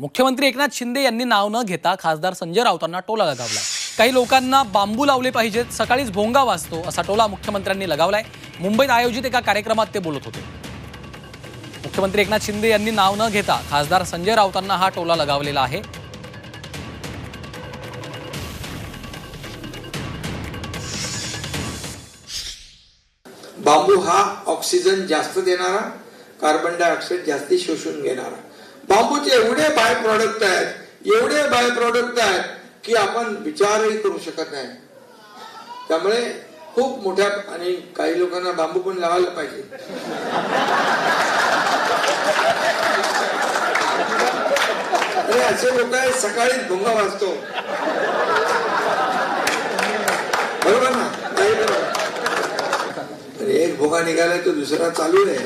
मुख्यमंत्री एकनाथ शिंदे यांनी नाव न घेता खासदार संजय राऊतांना टोला लगावला. काही लोकांना बांबू लावले पाहिजेत सकाळीच भोंगा वाजतो असा टोला मुख्यमंत्र्यांनी लगावलाय. मुंबईत आयोजित एका कार्यक्रमात ते बोलत होते. मुख्यमंत्री एकनाथ शिंदे यांनी नाव न घेता खासदार संजय राऊतांना हा टोला लगावलेला आहे. बांबू हा ऑक्सिजन जास्त देणारा कार्बन डायऑक्साईड जास्ती शोषून घेणारा. बांबूचे एवढे बाय प्रॉडक्ट आहेत एवढे बाय प्रॉडक्ट आहेत की आपण विचारही करू शकत नाही. त्यामुळे खूप मोठ्या आणि काही लोकांना बांबू पण लावायला पाहिजे. अरे असे लोक आहेत सकाळीच भुंगा वाजतो. बरोबर ना? नाही बरोबर. अरे एक भोगा निघाला तो दुसरा चालू आहे.